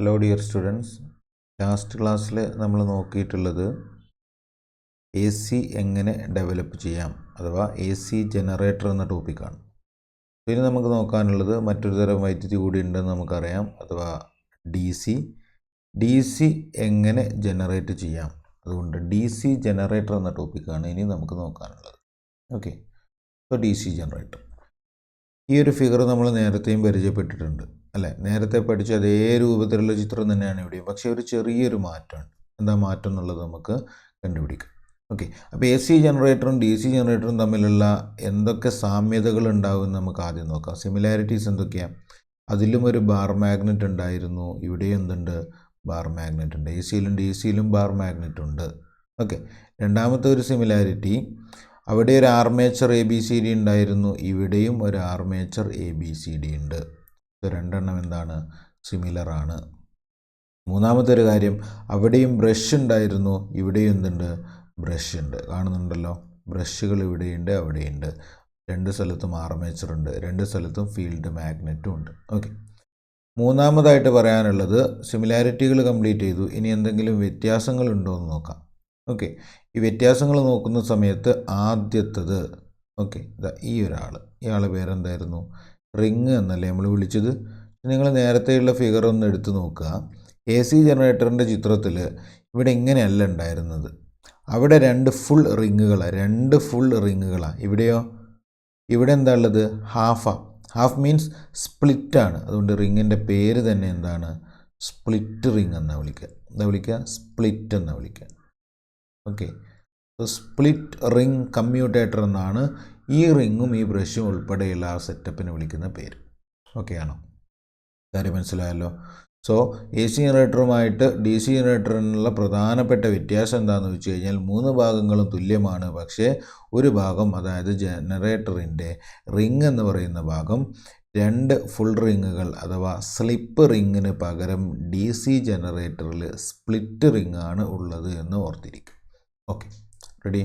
Hello dear students last ക്ലാസ്സിൽ നമ്മൾ നോക്കിയിട്ടുള്ളത് എ സി എങ്ങനെ ഡെവലപ്പ് ചെയ്യാം? അഥവാ എ സി ജനറേറ്റർ എന്ന ടോപ്പിക്കാണ് ഇനി നമുക്ക് നോക്കാനുള്ളത് മറ്റൊരു തരം വൈദ്യുതി കൂടി ഉണ്ടെന്ന് നമുക്കറിയാം. അഥവാ ഡി സി ഡി സി എങ്ങനെ ജനറേറ്റ് ചെയ്യാം? അതുകൊണ്ട് ഡി സി ജനറേറ്റർ എന്ന ടോപ്പിക്കാണ് ഇനി നമുക്ക് നോക്കാനുള്ളത്. ഓക്കെ അപ്പോൾ ഡി സി ജനറേറ്റർ ഈ ഒരു ഫിഗർ നമ്മൾ നേരത്തെയും പരിചയപ്പെട്ടിട്ടുണ്ട്. അല്ലേ? നേരത്തെ പഠിച്ച അതേ രൂപത്തിലുള്ള ചിത്രം തന്നെയാണ് ഇവിടെയും. പക്ഷേ ഒരു ചെറിയൊരു മാറ്റമുണ്ട് എന്താ മാറ്റം എന്നുള്ളത് നമുക്ക് കണ്ടുപിടിക്കാം. ഓക്കെ. അപ്പോൾ എ സി ജനറേറ്ററും ഡി സി ജനറേറ്ററും തമ്മിലുള്ള എന്തൊക്കെ സാമ്യതകൾ ഉണ്ടാവും എന്ന് നമുക്ക് ആദ്യം നോക്കാം. സിമിലാരിറ്റീസ് എന്തൊക്കെയാണ് അതിലും ഒരു ബാർ മാഗ്നറ്റ് ഉണ്ടായിരുന്നു. ഇവിടെയും എന്തുണ്ട്? ബാർ മാഗ്നറ്റ് ഉണ്ട്. എ സിയിലും ഡി സിയിലും ബാർ മാഗ്നറ്റ് ഉണ്ട്. ഓക്കെ. രണ്ടാമത്തെ ഒരു സിമിലാരിറ്റി അവിടെ ഒരു armature A B C D ഉണ്ടായിരുന്നു. ഇവിടെയും ഒരു armature A B C D ഉണ്ട്. രണ്ടെണ്ണം എന്താണ്? സിമിലറാണ് മൂന്നാമത്തെ ഒരു കാര്യം അവിടെയും ബ്രഷ് ഉണ്ടായിരുന്നു ഇവിടെയും എന്തുണ്ട്? ബ്രഷ് ഉണ്ട്. കാണുന്നുണ്ടല്ലോ? ബ്രഷുകൾ ഇവിടെയുണ്ട് അവിടെയുണ്ട്. രണ്ട് സ്ഥലത്തും ആർമേച്ചർ ഉണ്ട് രണ്ട് സ്ഥലത്തും ഫീൽഡ് മാഗ്നറ്റും ഉണ്ട്. ഓക്കെ മൂന്നാമതായിട്ട് പറയാനുള്ളത് സിമിലാരിറ്റികൾ കംപ്ലീറ്റ് ചെയ്തു. ഇനി എന്തെങ്കിലും വ്യത്യാസങ്ങൾ ഉണ്ടോ എന്ന് നോക്കാം. ഓക്കെ ഈ വ്യത്യാസങ്ങൾ നോക്കുന്ന സമയത്ത് ആദ്യത്തത് ഓക്കെ ഇതാ ഈ ഒരാൾ ഇയാളുടെ പേരെന്തായിരുന്നു? റിങ് എന്നല്ലേ നമ്മൾ വിളിച്ചത്. നിങ്ങൾ നേരത്തെയുള്ള ഫിഗർ ഒന്ന് എടുത്തു നോക്കുക. എ സി ജനറേറ്ററിന്റെ ചിത്രത്തിൽ ഇവിടെ ഇങ്ങനെയല്ല ഉണ്ടായിരുന്നത്. അവിടെ രണ്ട് ഫുൾ റിങ്ങുകളാണ് രണ്ട് ഫുൾ റിങ്ങുകളാണ് ഇവിടെയോ? ഇവിടെ എന്താ ഉള്ളത്? ഹാഫാണ് ഹാഫ് മീൻസ് സ്പ്ലിറ്റാണ് അതുകൊണ്ട് റിങ്ങിന്റെ പേര് തന്നെ എന്താണ്? സ്പ്ലിറ്റ് റിങ് എന്നാണ് വിളിക്കുക. എന്താ വിളിക്കുക? സ്പ്ലിറ്റ് എന്നാണ് വിളിക്കുക. ഓക്കെ സ്പ്ലിറ്റ് റിംഗ് കമ്മ്യൂട്ടേറ്റർ എന്നാണ് ഈ റിങ്ങും ഈ ബ്രഷും ഉൾപ്പെടെയുള്ള ആ സെറ്റപ്പിന് വിളിക്കുന്ന പേര്. ഓക്കെ ആണോ? കാര്യം മനസ്സിലായല്ലോ. സോ എ സി ജനറേറ്ററുമായിട്ട് ഡി സി ജനറേറ്ററിനുള്ള പ്രധാനപ്പെട്ട വ്യത്യാസം എന്താണെന്ന് വെച്ച് കഴിഞ്ഞാൽ മൂന്ന് ഭാഗങ്ങളും തുല്യമാണ്. പക്ഷേ ഒരു ഭാഗം അതായത് ജനറേറ്ററിന്റെ റിങ് എന്ന് പറയുന്ന ഭാഗം രണ്ട് ഫുൾ റിങ്ങുകൾ അഥവാ സ്ലിപ്പ് റിങ്ങിന് പകരം ഡി സി ജനറേറ്ററിൽ സ്പ്ലിറ്റ് റിങ്ങാണ് ഉള്ളത് എന്ന് ഓർത്തിരിക്കും. ഓക്കെ റെഡി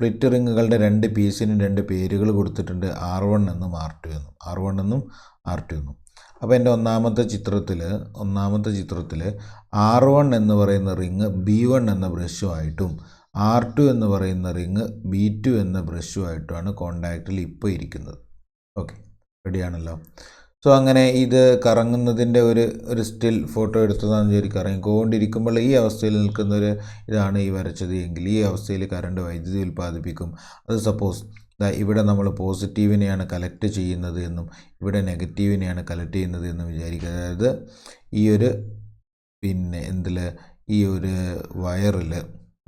സ്പ്ലിറ്റ് റിങ്ങുകളുടെ രണ്ട് പീസിനും രണ്ട് പേരുകൾ കൊടുത്തിട്ടുണ്ട് ആർ വൺ എന്നും ആർ ടു എന്നും. ആർ വൺ എന്നും ആർ ടു എന്നും. അപ്പോൾ എന്റെ ഒന്നാമത്തെ ചിത്രത്തിൽ ഒന്നാമത്തെ ചിത്രത്തിൽ ആർ വൺ എന്ന് പറയുന്ന റിങ് ബി വൺ എന്ന ബ്രഷുമായിട്ടും ആർ ടു എന്ന് പറയുന്ന റിങ് ബി ടു എന്ന ബ്രഷുമായിട്ടുമാണ് കോണ്ടാക്റ്റിൽ ഇപ്പോൾ ഇരിക്കുന്നത്. ഓക്കെ. റെഡിയാണല്ലോ? സോ അങ്ങനെ ഇത് കറങ്ങുന്നതിന്റെ ഒരു ഒരു സ്റ്റിൽ ഫോട്ടോ എടുത്തതാണെന്ന് വിചാരിക്കും. കറങ്ങിക്കൊണ്ടിരിക്കുമ്പോൾ ഈ അവസ്ഥയിൽ നിൽക്കുന്ന ഒരു ഇതാണ് ഈ വരച്ചത് എങ്കിൽ ഈ അവസ്ഥയിൽ കറണ്ട് വൈദ്യുതി ഉൽപ്പാദിപ്പിക്കും. അത് സപ്പോസ് ഇവിടെ നമ്മൾ പോസിറ്റീവിനെയാണ് കലക്ട് ചെയ്യുന്നത് എന്നും ഇവിടെ നെഗറ്റീവിനെയാണ് കലക്ട് ചെയ്യുന്നത് എന്നും വിചാരിക്കുക അതായത് ഈ ഒരു പിന്നെ എന്തിൽ ഈ ഒരു വയറിൽ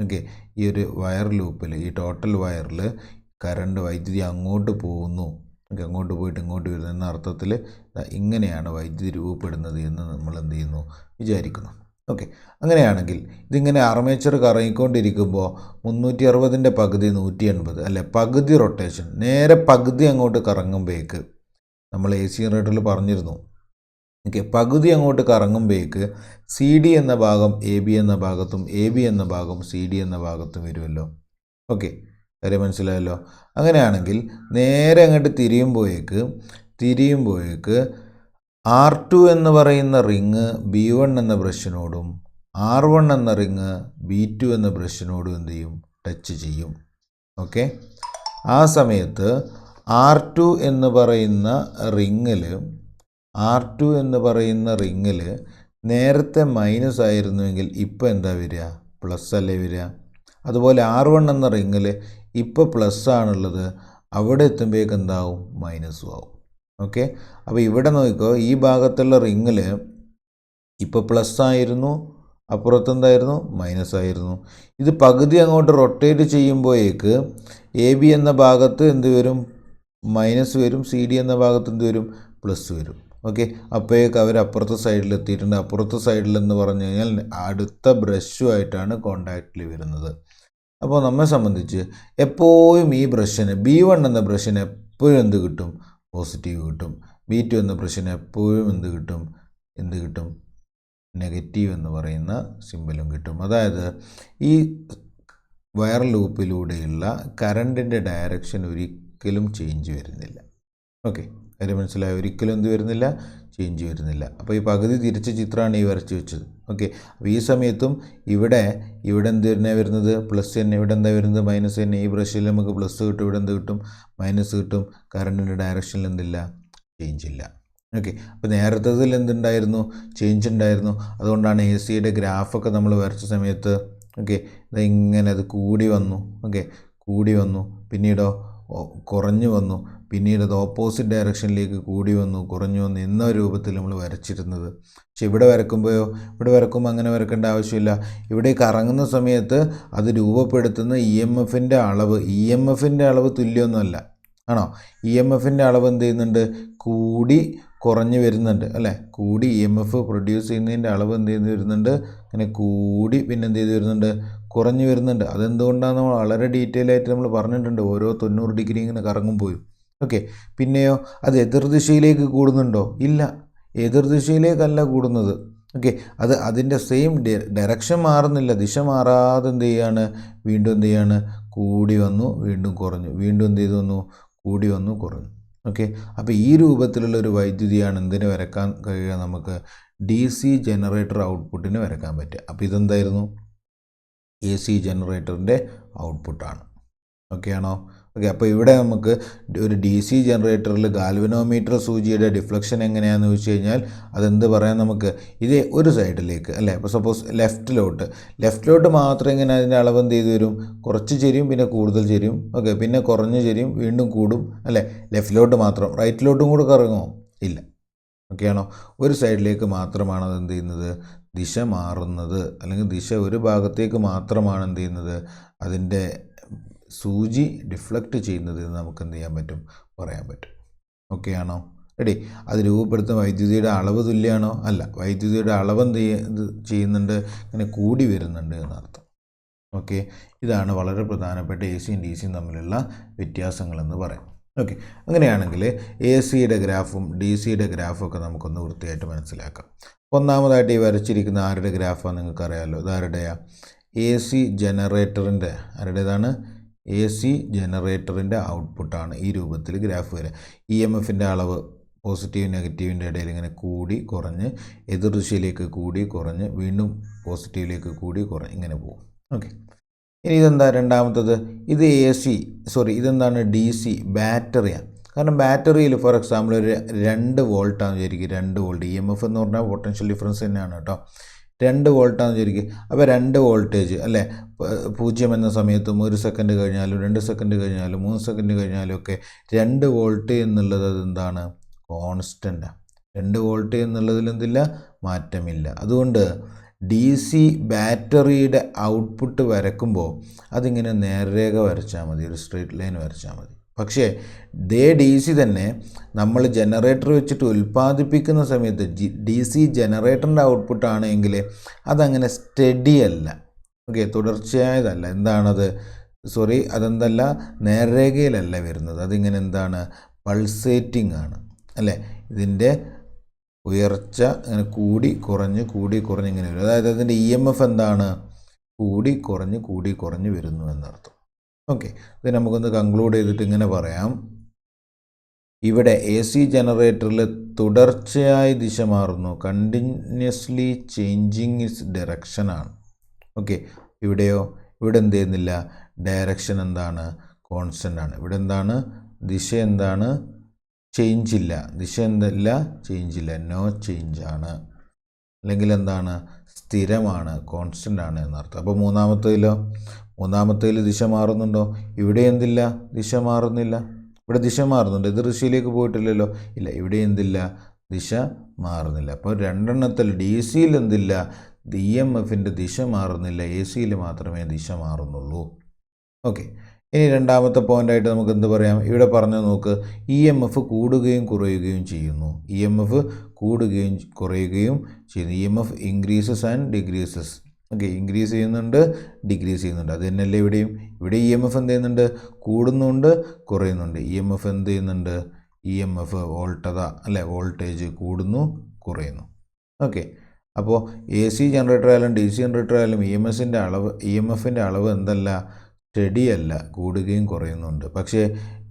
ഓക്കെ ഈ ഒരു വയർ ലൂപ്പിൽ ഈ ടോട്ടൽ വയറിൽ കറണ്ട് വൈദ്യുതി അങ്ങോട്ട് പോകുന്നു. അങ്ങോട്ട് പോയിട്ട് ഇങ്ങോട്ട് വരുന്നു എന്ന അർത്ഥത്തിൽ ഇങ്ങനെയാണ് വൈദ്യുതി രൂപപ്പെടുന്നത് എന്ന് നമ്മൾ എന്ത് ചെയ്യുന്നു വിചാരിക്കുന്നു. ഓക്കെ. അങ്ങനെയാണെങ്കിൽ ഇതിങ്ങനെ അർമേച്ചർ കറങ്ങിക്കൊണ്ടിരിക്കുമ്പോൾ മുന്നൂറ്റി അറുപതിന്റെ പകുതി നൂറ്റി എൺപത് അല്ലെ പകുതി റൊട്ടേഷൻ നേരെ പകുതി അങ്ങോട്ട് കറങ്ങുമ്പോഴേക്ക് നമ്മൾ എ സി ജനറേറ്ററിൽ പറഞ്ഞിരുന്നു. ഓക്കെ. പകുതി അങ്ങോട്ട് കറങ്ങുമ്പോഴേക്ക് സി ഡി എന്ന ഭാഗം എ ബി എന്ന ഭാഗത്തും എ ബി എന്ന ഭാഗം സി ഡി എന്ന ഭാഗത്തും വരുമല്ലോ. ഓക്കെ. കാര്യം മനസ്സിലായല്ലോ? അങ്ങനെയാണെങ്കിൽ നേരെ അങ്ങോട്ട് തിരിയുമ്പോഴേക്ക് തിരിയുമ്പോഴേക്ക് ആർ ടു എന്ന് പറയുന്ന റിങ് ബി വൺ എന്ന ബ്രഷിനോടും ആർ വൺ എന്ന റിങ് ബി ടു എന്ന ബ്രഷിനോടും എന്ത് ചെയ്യും? ടച്ച് ചെയ്യും. ഓക്കെ? ആ സമയത്ത് ആർ ടു എന്ന് പറയുന്ന റിങ്ങിൽ ആർ ടു എന്ന് പറയുന്ന റിങ്ങിൽ നേരത്തെ മൈനസ് ആയിരുന്നുവെങ്കിൽ ഇപ്പോൾ എന്താ വരിക? പ്ലസ് അല്ലേ വരിക? അതുപോലെ ആർ വൺ എന്ന റിങ്ങിൽ ഇപ്പോൾ പ്ലസ് ആണുള്ളത് അവിടെ എത്തുമ്പോഴേക്ക് എന്താവും? മൈനസും ആവും. ഓക്കെ അപ്പോൾ ഇവിടെ നോക്കിക്കോ ഈ ഭാഗത്തുള്ള റിങ്ങിൽ ഇപ്പോൾ പ്ലസ് ആയിരുന്നു അപ്പുറത്ത് എന്തായിരുന്നു? മൈനസ് ആയിരുന്നു. ഇത് പകുതി അങ്ങോട്ട് റൊട്ടേറ്റ് ചെയ്യുമ്പോഴേക്ക് എ ബി എന്ന ഭാഗത്ത് എന്ത് വരും? മൈനസ് വരും. സി ഡി എന്ന ഭാഗത്ത് എന്ത് വരും? പ്ലസ് വരും. ഓക്കെ അപ്പോഴേക്ക് അവർ അപ്പുറത്തെ സൈഡിൽ എത്തിയിട്ടുണ്ട്. അപ്പുറത്തെ സൈഡിൽ എന്ന് പറഞ്ഞു കഴിഞ്ഞാൽ അടുത്ത ബ്രഷുമായിട്ടാണ് കോണ്ടാക്റ്റിൽ വരുന്നത്. അപ്പോൾ നമ്മെ സംബന്ധിച്ച് എപ്പോഴും ഈ ബ്രഷിന് ബി വൺ എന്ന ബ്രഷിന് എപ്പോഴും എന്ത് കിട്ടും? പോസിറ്റീവ് കിട്ടും. ബി ടു എന്ന ബ്രഷിന് എപ്പോഴും എന്ത് കിട്ടും? എന്ത് കിട്ടും? നെഗറ്റീവ് എന്ന് പറയുന്ന സിമ്പലും കിട്ടും. അതായത് ഈ വയർ ലൂപ്പിലൂടെയുള്ള കറണ്ടിന്റെ ഡയറക്ഷൻ ഒരിക്കലും ചേഞ്ച് വരുന്നില്ല. ഓക്കെ കാര്യം മനസ്സിലായോ? ഒരിക്കലും എന്ത് വരുന്നില്ല? ചേഞ്ച് വരുന്നില്ല. അപ്പോൾ ഈ പകുതി തിരിച്ച ചിത്രമാണ് ഈ വരച്ച് വെച്ചത്. ഓക്കെ അപ്പോൾ ഈ സമയത്തും ഇവിടെ ഇവിടെ എന്ത് തന്നെ വരുന്നത്? പ്ലസ് തന്നെ ഇവിടെ എന്താ വരുന്നത്? മൈനസ് തന്നെ ഈ ബ്രഷിൽ നമുക്ക് പ്ലസ് കിട്ടും ഇവിടെ എന്ത് കിട്ടും? മൈനസ് കിട്ടും. കറണ്ടിന്റെ ഡയറക്ഷനിൽ എന്തില്ല? ചേഞ്ച് ഇല്ല. ഓക്കെ അപ്പോൾ നേരത്തേതിൽ എന്തുണ്ടായിരുന്നു? ചേഞ്ച് ഉണ്ടായിരുന്നു. അതുകൊണ്ടാണ് എ സിയുടെ ഗ്രാഫൊക്കെ നമ്മൾ വരച്ച സമയത്ത് ഓക്കെ ഇങ്ങനെ അത് കൂടി വന്നു. ഓക്കെ കൂടി വന്നു. പിന്നീടോ കുറഞ്ഞു വന്നു. പിന്നീട് അത് ഓപ്പോസിറ്റ് ഡയറക്ഷനിലേക്ക് കൂടി വന്നു കുറഞ്ഞു വന്നു. എന്ന രൂപത്തിൽ നമ്മൾ വരച്ചിരുന്നത്. പക്ഷെ ഇവിടെ വരക്കുമ്പോഴോ ഇവിടെ വരക്കുമ്പോൾ അങ്ങനെ വരക്കേണ്ട ആവശ്യമില്ല. ഇവിടെ കറങ്ങുന്ന സമയത്ത് അത് രൂപപ്പെടുത്തുന്ന ഇ എം എഫിന്റെ അളവ്. ഇ എം എഫിന്റെ അളവ് തുല്യമൊന്നുമല്ല. ആണോ? ഇ എം എഫിന്റെ അളവ് എന്ത് ചെയ്യുന്നുണ്ട്? കൂടി കുറഞ്ഞു വരുന്നുണ്ട് അല്ലേ? കൂടി ഇ എം എഫ് പ്രൊഡ്യൂസ് ചെയ്യുന്നതിന്റെ അളവ് എന്ത് ചെയ്ത് വരുന്നുണ്ട്? അങ്ങനെ കൂടി പിന്നെ എന്ത് ചെയ്ത് വരുന്നുണ്ട്? കുറഞ്ഞു വരുന്നുണ്ട്. അതെന്തുകൊണ്ടാണ് നമ്മൾ വളരെ ഡീറ്റെയിൽ ആയിട്ട് നമ്മൾ പറഞ്ഞിട്ടുണ്ട്. ഓരോ തൊണ്ണൂറ് ഡിഗ്രി ഇങ്ങനെ കറങ്ങുമ്പോഴും. ഓക്കെ. പിന്നെയോ അത് എതിർദിശയിലേക്ക് കൂടുന്നുണ്ടോ? ഇല്ല. എതിർദിശയിലേക്കല്ല കൂടുന്നത്. ഓക്കെ. അത് അതിന്റെ സെയിം ഡയറക്ഷൻ മാറുന്നില്ല. ദിശ മാറാതെ എന്ത് ചെയ്യാണ്? വീണ്ടും എന്ത് ചെയ്യാണ്? കൂടി വന്നു വീണ്ടും കുറഞ്ഞു. വീണ്ടും എന്ത് ചെയ്തു വന്നു? കൂടി വന്നു കുറഞ്ഞു. ഓക്കെ. അപ്പോൾ ഈ രൂപത്തിലുള്ള ഒരു വൈദ്യുതിയാണ് എന്തിനു വരക്കാൻ കഴിയുക? നമുക്ക് ഡി സി ജനറേറ്റർ ഔട്ട്പുട്ടിന് വരക്കാൻ പറ്റുക. അപ്പോൾ ഇതെന്തായിരുന്നു? എ സി ജനറേറ്ററിന്റെ ഔട്ട്പുട്ടാണ് ഓക്കെ ആണോ? ഓക്കെ അപ്പോൾ ഇവിടെ നമുക്ക് ഒരു ഡി സി ജനറേറ്ററിൽ ഗാൽവിനോമീറ്റർ സൂചിയുടെ ഡിഫ്ലക്ഷൻ എങ്ങനെയാണെന്ന് ചോദിച്ചു കഴിഞ്ഞാൽ അതെന്ത് പറയാൻ നമുക്ക്? ഇത് ഒരു സൈഡിലേക്ക് അല്ലേ? അപ്പോൾ സപ്പോസ് ലെഫ്റ്റിലോട്ട് ലെഫ്റ്റിലോട്ട് മാത്രം ഇങ്ങനെ അതിന്റെ അളവ് എന്ത് ചെയ്ത് വരും കുറച്ച് ചെരിയും പിന്നെ കൂടുതൽ ചെരിയും. ഓക്കെ പിന്നെ കുറഞ്ഞ് ചെരിയും വീണ്ടും കൂടും അല്ലേ? ലെഫ്റ്റിലോട്ട് മാത്രം. റൈറ്റിലോട്ടും കൂടെ കറങ്ങുമോ ഇല്ല. ഓക്കെ ആണോ? ഒരു സൈഡിലേക്ക് മാത്രമാണ് അത് എന്ത് ചെയ്യുന്നത്? ദിശ മാറുന്നത്. അല്ലെങ്കിൽ ദിശ ഒരു ഭാഗത്തേക്ക് മാത്രമാണ് എന്ത് ചെയ്യുന്നത്? അതിന്റെ സൂചി ഡിഫ്ലക്റ്റ് ചെയ്യുന്നത് നമുക്ക് എന്ത് ചെയ്യാൻ പറ്റും? പറയാൻ പറ്റും. ഓക്കെ ആണോ? റെഡി അത് രൂപപ്പെടുത്തുന്ന വൈദ്യുതിയുടെ അളവ് തുല്യമാണോ അല്ല. വൈദ്യുതിയുടെ അളവ് എന്ത് ചെയ്യ- ചെയ്യുന്നുണ്ട്? ഇങ്ങനെ കൂടി വരുന്നുണ്ട് എന്നർത്ഥം. ഓക്കെ ഇതാണ് വളരെ പ്രധാനപ്പെട്ട എ സിയും ഡി സിയും തമ്മിലുള്ള വ്യത്യാസങ്ങളെന്ന് പറയാം. ഓക്കെ അങ്ങനെയാണെങ്കിൽ എ സിയുടെ ഗ്രാഫും ഡി സിയുടെ ഗ്രാഫും ഒക്കെ നമുക്കൊന്ന് വൃത്തിയായിട്ട് മനസ്സിലാക്കാം. ഒന്നാമതായിട്ട് ഈ വരച്ചിരിക്കുന്ന ആരുടെ ഗ്രാഫാണെന്ന് നിങ്ങൾക്കറിയാമല്ലോ ഇതാരുടെയാണ് എ സി ജനറേറ്ററിന്റെ ആരുടേതാണ്? എ സി ജനറേറ്ററിന്റെ ഔട്ട്പുട്ടാണ് ഈ രൂപത്തിൽ ഗ്രാഫ് വരിക. ഇ എം എഫിന്റെ അളവ് പോസിറ്റീവ് നെഗറ്റീവിന്റെ ഇടയിൽ ഇങ്ങനെ കൂടി കുറഞ്ഞ് എതിർദിശയിലേക്ക് കൂടി കുറഞ്ഞ് വീണ്ടും പോസിറ്റീവിലേക്ക് കൂടി കുറഞ്ഞ് ഇങ്ങനെ പോകും. ഓക്കെ ഇനി ഇതെന്താ രണ്ടാമത്തത്? ഇത് എ സി സോറി ഇതെന്താണ് ഡി സി ബാറ്ററിയാണ് കാരണം ബാറ്ററിയിൽ ഫോർ എക്സാമ്പിൾ ഒരു രണ്ട് വോൾട്ടാണെന്ന് വിചാരിക്കും രണ്ട് വോൾട്ട് ഇ എം എഫ് എന്ന് പറഞ്ഞാൽ പൊട്ടൻഷ്യൽ ഡിഫറൻസ് തന്നെയാണ് കേട്ടോ. രണ്ട് വോൾട്ടാണെന്ന് ചോദിക്കും അപ്പോൾ രണ്ട് വോൾട്ടേജ് അല്ലേ? പൂജ്യം എന്ന സമയത്തും ഒരു സെക്കൻഡ് കഴിഞ്ഞാലും രണ്ട് സെക്കൻഡ് കഴിഞ്ഞാലും മൂന്ന് സെക്കൻഡ് കഴിഞ്ഞാലും ഒക്കെ രണ്ട് വോൾട്ട് എന്നുള്ളത് അതെന്താണ്? കോൺസ്റ്റന്റാണ് രണ്ട് വോൾട്ട് എന്നുള്ളതിൽ എന്തില്ല? മാറ്റമില്ല. അതുകൊണ്ട് ഡി സി ബാറ്ററിയുടെ ഔട്ട്പുട്ട് വരക്കുമ്പോൾ അതിങ്ങനെ നേർരേഖ വരച്ചാൽ മതി ഒരു സ്ട്രേറ്റ് ലൈൻ വരച്ചാൽ മതി. പക്ഷേ ദേ ഡി സി തന്നെ നമ്മൾ ജനറേറ്റർ വെച്ചിട്ട് ഉൽപ്പാദിപ്പിക്കുന്ന സമയത്ത് ജി ഡി സി ജനറേറ്ററിന്റെ ഔട്ട്പുട്ട് ആണെങ്കിൽ അതങ്ങനെ സ്റ്റഡി അല്ല. ഓക്കെ തുടർച്ചയായതല്ല. എന്താണത്? സോറി അതെന്തല്ല? നേർരേഖയിലല്ല വരുന്നത്. അതിങ്ങനെ എന്താണ്? പൾസേറ്റിംഗ് ആണ്. അല്ലേ? ഇതിന്റെ ഉയർച്ച ഇങ്ങനെ കൂടി കുറഞ്ഞ് കൂടി കുറഞ്ഞ് ഇങ്ങനെ വരും. അതായത് അതിന്റെ ഇ എം എഫ് എന്താണ്? കൂടി കുറഞ്ഞ് കൂടി കുറഞ്ഞ് വരുന്നു എന്നർത്ഥം. ഓക്കെ ഇത് നമുക്കൊന്ന് കൺക്ലൂഡ് ചെയ്തിട്ട് ഇങ്ങനെ പറയാം. ഇവിടെ എ സി ജനറേറ്ററിൽ തുടർച്ചയായി ദിശ മാറുന്നു. കണ്ടിന്യൂസ്ലി ചേഞ്ചിങ് ഇസ് ഡയറക്ഷനാണ് ഓക്കെ ഇവിടെയോ? ഇവിടെ എന്ത് ചെയ്യുന്നില്ല? ഡയറക്ഷൻ എന്താണ്? കോൺസ്റ്റന്റ് ആണ്. ഇവിടെ എന്താണ്? ദിശ എന്താണ്? ചേഞ്ച് ഇല്ല. ദിശ എന്തല്ല? ചേഞ്ച് ഇല്ല. നോ ചേഞ്ച് ആണ്. അല്ലെങ്കിൽ എന്താണ്? സ്ഥിരമാണ്. കോൺസ്റ്റന്റ് ആണ് എന്നർത്ഥം. അപ്പോൾ മൂന്നാമത്തേതിലോ? മൂന്നാമത്തേതിൽ ദിശ മാറുന്നുണ്ടോ? ഇവിടെ എന്തില്ല? ദിശ മാറുന്നില്ല. ഇവിടെ ദിശ മാറുന്നുണ്ട്. എതിർ ദിശയിലേക്ക് പോയിട്ടില്ലല്ലോ. ഇല്ല ഇവിടെ എന്തില്ല? ദിശ മാറുന്നില്ല. അപ്പോൾ രണ്ടെണ്ണത്തിൽ ഡി സിയിൽ എന്തില്ല? ഇ എം എഫിന്റെ ദിശ മാറുന്നില്ല. എ സിയിൽ മാത്രമേ ദിശ മാറുന്നുള്ളൂ. ഓക്കെ. ഇനി രണ്ടാമത്തെ പോയിന്റായിട്ട് നമുക്ക് എന്ത് പറയാം? ഇവിടെ പറഞ്ഞു നോക്ക് ഇ എം എഫ് കൂടുകയും കുറയുകയും ചെയ്യുന്നു. ഇ എം എഫ് കൂടുകയും കുറയുകയും ചെയ്യുന്നു. E M F increases and decreases. Okay increase ചെയ്യുന്നുണ്ട് ഡിക്രീസ് ചെയ്യുന്നുണ്ട്. അത് തന്നെയല്ലേ ഇവിടെയും. ഇവിടെ ഇ എം എഫ് എന്ത് ചെയ്യുന്നുണ്ട്? കൂടുന്നുണ്ട് കുറയുന്നുണ്ട്. ഇ എം എഫ് എന്ത് ചെയ്യുന്നുണ്ട്? ഇ എം എഫ് വോൾട്ടത അല്ലെ? വോൾട്ടേജ് കൂടുന്നു കുറയുന്നു. ഓക്കെ അപ്പോൾ എ സി ജനറേറ്റർ ആയാലും ഡി സി ജനറേറ്റർ ആയാലും ഇ എം എസിന്റെ അളവ് ഇ എം എഫിന്റെ അളവ് എന്തല്ല? സ്റ്റഡിയല്ല കൂടുകയും കുറയുന്നുണ്ട്. പക്ഷേ